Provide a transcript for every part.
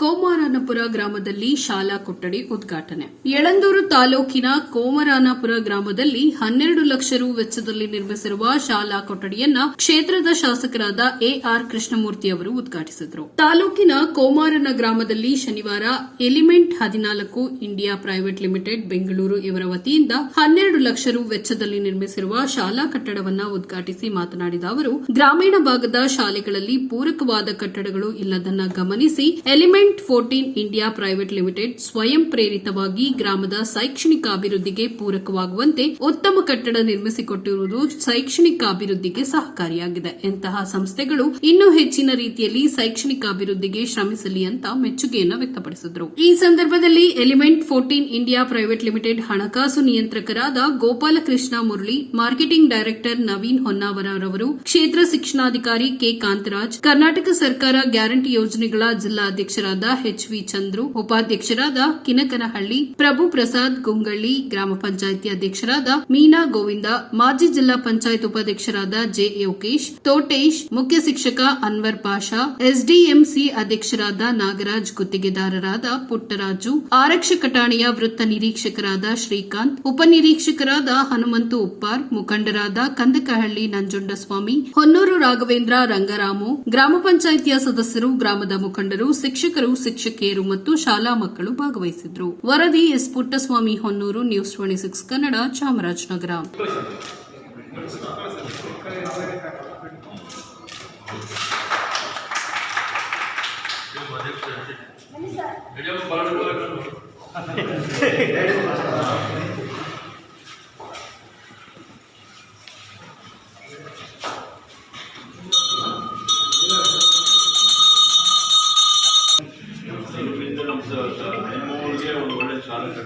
ಕೋಮಾರಾನಪುರ ಗ್ರಾಮದಲ್ಲಿ ಶಾಲಾ ಕೊಠಡಿ ಉದ್ಘಾಟನೆ. ಯಳಂದೂರು ತಾಲೂಕಿನ ಕೋಮರಾನಪುರ ಗ್ರಾಮದಲ್ಲಿ ಹನ್ನೆರಡು ಲಕ್ಷ ರು ವೆಚ್ಚದಲ್ಲಿ ನಿರ್ಮಿಸಿರುವ ಶಾಲಾ ಕೊಠಡಿಯನ್ನ ಕ್ಷೇತ್ರದ ಶಾಸಕರಾದ ಎಆರ್ ಕೃಷ್ಣಮೂರ್ತಿ ಅವರು ಉದ್ಘಾಟಿಸಿದರು. ತಾಲೂಕಿನ ಕೋಮಾರನ ಗ್ರಾಮದಲ್ಲಿ ಶನಿವಾರ ಎಲಿಮೆಂಟ್ ಹದಿನಾಲ್ಕು, ಇಂಡಿಯಾ ಪ್ರೈವೇಟ್ ಲಿಮಿಟೆಡ್, ಬೆಂಗಳೂರು ಇವರ ವತಿಯಿಂದ ಹನ್ನೆರಡು ಲಕ್ಷ ರು ವೆಚ್ಚದಲ್ಲಿ ನಿರ್ಮಿಸಿರುವ ಶಾಲಾ ಕಟ್ಟಡವನ್ನು ಉದ್ಘಾಟಿಸಿ ಮಾತನಾಡಿದ ಅವರು, ಗ್ರಾಮೀಣ ಭಾಗದ ಶಾಲೆಗಳಲ್ಲಿ ಪೂರಕವಾದ ಕಟ್ಟಡಗಳು ಇಲ್ಲದನ್ನ ಗಮನಿಸಿ, element fourteen India private limited ಸ್ವಯಂ ಪ್ರೇರಿತವಾಗಿ ಗ್ರಾಮದ ಶೈಕ್ಷಣಿಕ ಅಭಿವೃದ್ಧಿಗೆ ಪೂರಕವಾಗುವಂತೆ ಉತ್ತಮ ಕಟ್ಟಡ ನಿರ್ಮಿಸಿಕೊಟ್ಟಿರುವುದು ಶೈಕ್ಷಣಿಕ ಅಭಿವೃದ್ಧಿಗೆ ಸಹಕಾರಿಯಾಗಿದೆ. ಇಂತಹ ಸಂಸ್ಥೆಗಳು ಇನ್ನೂ ಹೆಚ್ಚಿನ ರೀತಿಯಲ್ಲಿ ಶೈಕ್ಷಣಿಕ ಅಭಿವೃದ್ಧಿಗೆ ಶ್ರಮಿಸಲಿ ಅಂತ ಮೆಚ್ಚುಗೆಯನ್ನು ವ್ಯಕ್ತಪಡಿಸಿದರು. ಈ ಸಂದರ್ಭದಲ್ಲಿ element fourteen India private limited ಹಣಕಾಸು ನಿಯಂತ್ರಕರಾದ ಗೋಪಾಲಕೃಷ್ಣ ಮುರಳಿ, ಮಾರ್ಕೆಟಿಂಗ್ ಡೈರೆಕ್ಟರ್ ನವೀನ್ ಹೊನ್ನಾವರವರು ಕ್ಷೇತ್ರ ಶಿಕ್ಷಣಾಧಿಕಾರಿ ಕೆ ಕಾಂತರಾಜ್, ಕರ್ನಾಟಕ ಸರ್ಕಾರ ಗ್ಯಾರಂಟಿ ಯೋಜನೆಗಳ ಜಿಲ್ಲಾ ಅಧ್ಯಕ್ಷರಾದ ಎಚ್ ವಿ ಚಂದ್ರು, ಉಪಾಧ್ಯಕ್ಷರಾದ ಕಿನಕನಹಳ್ಳಿ, ಪ್ರಭು ಪ್ರಸಾದ್ ಗುಂಗಳ್ಳಿ, ಗ್ರಾಮ ಪಂಚಾಯಿತಿ ಅಧ್ಯಕ್ಷರಾದ ಮೀನಾ ಗೋವಿಂದ, ಮಾಜಿ ಜಿಲ್ಲಾ ಪಂಚಾಯತ್ ಉಪಾಧ್ಯಕ್ಷರಾದ ಜೆ ಯೋಗೇಶ್ ತೋಟೇಶ್, ಮುಖ್ಯ ಶಿಕ್ಷಕ ಅನ್ವರ್ ಪಾಷಾ, ಎಸ್ಡಿಎಂಸಿ ಅಧ್ಯಕ್ಷರಾದ ನಾಗರಾಜ್ ಗುತ್ತಿಗೆದಾರರಾದ ಪುಟ್ಟರಾಜು ಆರಕ್ಷಕ ಠಾಣೆಯ ವೃತ್ತ ನಿರೀಕ್ಷಕರಾದ ಶ್ರೀಕಾಂತ್, ಉಪನಿರೀಕ್ಷಕರಾದ ಹನುಮಂತು ಉಪ್ಪಾರ್, ಮುಖಂಡರಾದ ಕಂದಕಹಳ್ಳಿ ನಂಜುಂಡಸ್ವಾಮಿ, ಹೊನ್ನೂರು ರಾಘವೇಂದ್ರ ರಂಗರಾಮು, ಗ್ರಾಮ ಪಂಚಾಯಿತಿಯ ಸದಸ್ಯರು, ಗ್ರಾಮದ ಮುಖಂಡರು, ಶಿಕ್ಷಕರು ಶಿಕ್ಷಕಿಯರು ಮತ್ತು ಶಾಲಾ ಮಕ್ಕಳು ಭಾಗವಹಿಸಿದ್ರು. ವರದಿ S. Puttaswamy Honnur news twenty six Kannada Chamarajanagar.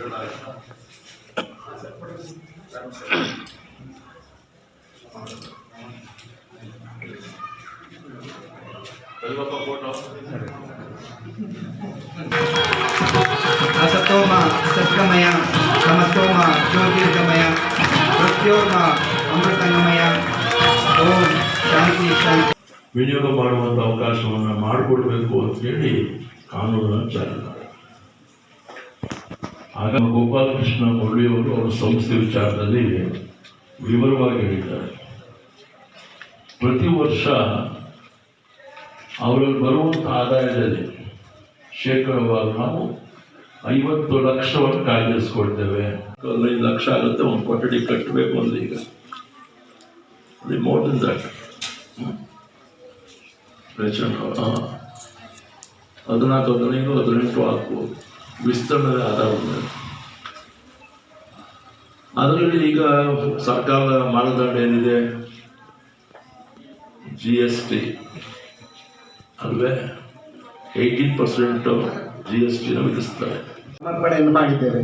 ಜಿಲ್ಲೆಗಳ ರಸತೋಮ ಸತ್ಕಮಯ ಸಮತೋಮ ಜ್ಯೋತಿರ್ಗಮಯ ಪ್ರತ್ಯೋಮ ಅಮೃತಂಗಮಯ. ಓಂ ಶಾಂತಿ ವಿನಿಯೋಗ ಮಾಡುವಂತ ಅವಕಾಶವನ್ನು ಮಾಡಿಕೊಡ್ಬೇಕು ಅಂತೇಳಿ ಕಾನೂನನ್ನು ಚಾಲನೆ ಆಗ ಗೋಪಾಲಕೃಷ್ಣ ಮುರಳಿಯವರು ಅವರ ಸಂಸ್ಥೆ ವಿಚಾರದಲ್ಲಿ ವಿವರವಾಗಿ ಹೇಳಿದ್ದಾರೆ. ಪ್ರತಿ ವರ್ಷ ಅವರಲ್ಲಿ ಬರುವಂಥ ಆದಾಯದಲ್ಲಿ ಶೇಕಡವಾಗಿ ನಾವು ಐವತ್ತು ಲಕ್ಷವನ್ನು ಕಾಯ್ದಿರಿಸ್ಕೊಳ್ತೇವೆ. ಐದು ಲಕ್ಷ ಆಗುತ್ತೆ, ಒಂದು ಕೊಠಡಿ ಕಟ್ಟಬೇಕು ಅಂದ್ರೆ ಈಗ. ಅದೇ ಮೋರ್ ದನ್ ದಟ್ ಹದಿನಾಲ್ಕು, ಹದಿನೈದು, ಹದಿನೆಂಟು ಆಗ್ಬೋದು. ವಿಸ್ತರಣೆ ಮೇಲೆ ಅದರಲ್ಲಿ ಈಗ ಸರ್ಕಾರದ ಮಾನದಂಡ ಏನಿದೆ? ಜಿ ಎಸ್ ಟಿ ಅಲ್ವೇ? ಏಯ್ಟೀನ್ ಪರ್ಸೆಂಟ್ ಜಿ ಎಸ್ ಟಿನ ವಿಧಿಸ್ತಾರೆ. ಸಮರ್ಪಣೆಯನ್ನು ಮಾಡಿದ್ದೇವೆ.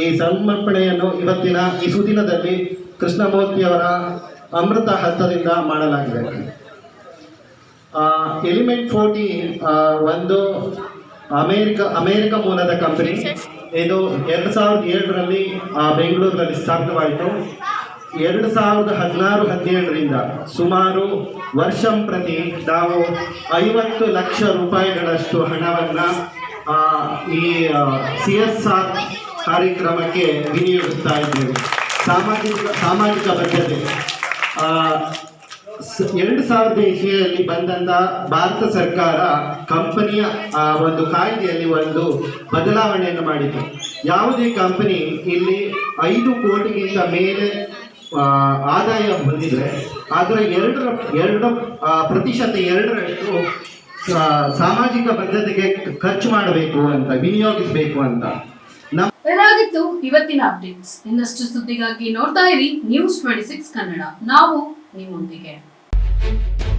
ಈ ಸಮರ್ಪಣೆಯನ್ನು ಇವತ್ತಿನ, ಈ ಸುದಿನದಲ್ಲಿ ಕೃಷ್ಣಮೂರ್ತಿಯವರ ಅಮೃತ ಹಸ್ತದಿಂದ ಮಾಡಲಾಗಿದೆ. ಎಲಿಮೆಂಟ್ ಫೋರ್ಟಿ ಒಂದು ಅಮೇರಿಕ ಅಮೇರಿಕ ಮೂಲದ ಕಂಪನಿ ಇದು ಎರಡು ಸಾವಿರದ ಏಳರಲ್ಲಿ ಬೆಂಗಳೂರಿನಲ್ಲಿ ಸ್ಥಾಪಿತವಾಯಿತು. ಎರಡು ಸಾವಿರದ ಹದಿನಾರು, ಹದಿನೇಳರಿಂದ ಸುಮಾರು ವರ್ಷಂ ಪ್ರತಿ ನಾವು ಐವತ್ತು ಲಕ್ಷ ರೂಪಾಯಿಗಳಷ್ಟು ಹಣವನ್ನು ಈ ಸಿ ಎಸ್ ಆರ್ ಕಾರ್ಯಕ್ರಮಕ್ಕೆ ವಿನಿಯೋಗಿಸ್ತಾ ಇದ್ದೇವೆ. ಸಾಮಾಜಿಕ ಸಾಮಾಜಿಕ ಬದ್ಧತೆ ಎರಡು ಸಾವಿರದ ಇಸ್ವಿಯಲ್ಲಿ ಬಂದಂತ ಭಾರತ ಸರ್ಕಾರ ಕಂಪನಿಯ ಒಂದು ಕಾಯ್ದೆಯಲ್ಲಿ ಒಂದು ಬದಲಾವಣೆಯನ್ನು ಮಾಡಿತು. ಯಾವುದೇ ಕಂಪನಿ ಇಲ್ಲಿ ಐದು ಕೋಟಿಗಿಂತ ಮೇಲೆ ಆದಾಯ ಹೊಂದಿದ್ರೆ ಅದರ ಎರಡರ, ಎರಡು ಪ್ರತಿಶತ ಎರಡರಷ್ಟು ಸಾಮಾಜಿಕ ಭದ್ರತೆಗೆ ಖರ್ಚು ಮಾಡಬೇಕು ಅಂತ, ವಿನಿಯೋಗಿಸಬೇಕು ಅಂತ. ಇದಾಗಿತ್ತು ಇವತ್ತಿನ ಅಪ್ಡೇಟ್ಸ್ ಇನ್ನಷ್ಟು ಸುದ್ದಿಗಾಗಿ ನೋಡ್ತಾ ಇರಿ ನ್ಯೂಸ್ ಟ್ವೆಂಟಿ ಸಿಕ್ಸ್ ಕನ್ನಡ. ನಾವು ನಿಮ್ಮೊಂದಿಗೆ. Thank you.